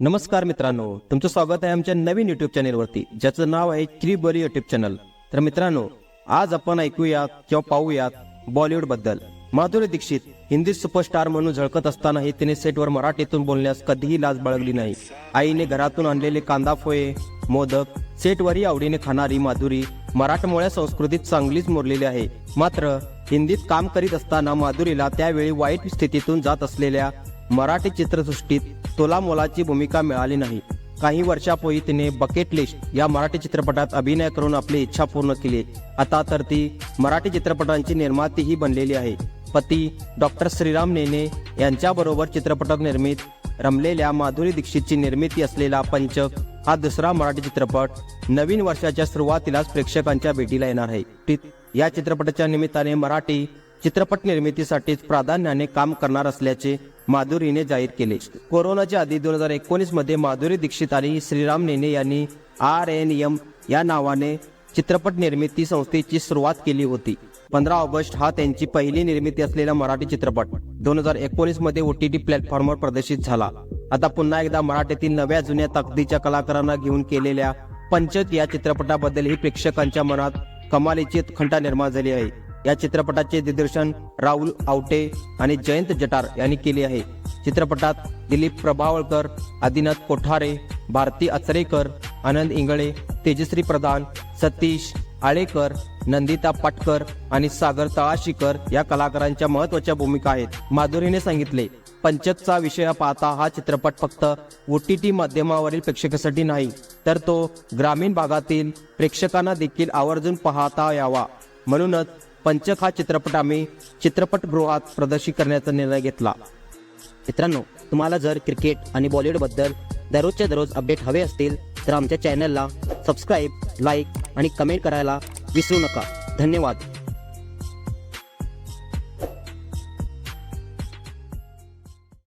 नमस्कार मित्रांनो तुमचं स्वागत आहे आमच्या नवीन युट्यूब चॅनेलवरती ज्याचं नाव आहे क्रिबरी युट्यूब चॅनल तर मित्रांनो आज आपण ऐकूयात किंवा पाहूयात बॉलिवूडबद्दल. माधुरी दीक्षित हिंदी सुपरस्टार म्हणून झळकत असतानाही तिने सेटवर मराठीतून बोलण्यास कधीही लाज बाळगली नाही. आईने घरातून आणलेले कांदा फोये मोदक सेटवरही आवडीने खाणारी माधुरी मराठमोळ्या संस्कृतीत चांगलीच मोरलेली आहे. मात्र हिंदीत काम करीत असताना माधुरीला त्यावेळी वाईट स्थितीतून जात असलेल्या मराठी चित्रसृष्टीत तोला मोलाची भूमिका मिळाली नाही. काही वर्षापूर्वी तिने बकेट लिस्ट या मराठी चित्रपटात अभिनय करून आपली इच्छा पूर्ण केली. आता तर ती मराठी चित्रपटांची निर्मातीही बनलेली आहे. पती डॉक्टर श्रीराम नेने यांच्याबरोबर चित्रपटात निर्मित रमलेल्या माधुरी दीक्षितची निर्मिती असलेला पंचक हा दुसरा मराठी चित्रपट नवीन वर्षाच्या सुरुवातीलाच प्रेक्षकांच्या भेटीला येणार आहे. या चित्रपटाच्या निमित्ताने मराठी चित्रपट निर्मितीसाठीच प्राधान्याने काम करणार असल्याचे माधुरीने जाहीर केले. कोरोनाच्या आधी दोन हजार एकोणीसमध्ये माधुरी दीक्षित आणि श्रीराम नेने यांनी आर एन एम या नावाने चित्रपट निर्मिती संस्थेची सुरुवात केली होती. पंधरा ऑगस्ट हा त्यांची पहिली निर्मिती असलेला मराठी चित्रपट. दोन हजार एकोणीसमध्ये ओ टी टी प्लॅटफॉर्मवर प्रदर्शित झाला. आता पुन्हा एकदा मराठीतील नव्या जुन्या ताकदीच्या कलाकारांना घेऊन केलेल्या पंचत या चित्रपटाबद्दलही प्रेक्षकांच्या मनात कमालीची उत्कंठा निर्माण झाली आहे. या चित्रपटाचे दिग्दर्शन राहुल आवटे आणि जयंत जटार यांनी केले आहे. चित्रपटात दिलीप प्रभावळकर आदिनाथ कोठारे भारती अचरेकर आनंद इंगळे तेजश्री प्रधान सतीश आळेकर नंदिता पाटकर आणि सागर तळाशीकर या कलाकारांच्या महत्त्वाच्या भूमिका आहेत. माधुरीने सांगितले पंचतचा विषय पाहता हा चित्रपट फक्त ओ टी टी माध्यमावरील प्रेक्षकासाठी नाही तर तो ग्रामीण भागातील प्रेक्षकांना देखील आवर्जून पाहता यावा. म्हणूनच पंचक हा चित्रपट आम्ही चित्रपटगृहात प्रदर्शित करण्याचा निर्णय घेतला. मित्रांनो तुम्हाला जर क्रिकेट आणि बॉलिवूडबद्दल दररोजच्या दररोज अपडेट हवे असतील तर आमच्या चॅनलला सबस्क्राईब लाईक आणि कमेंट करायला विसरू नका. धन्यवाद.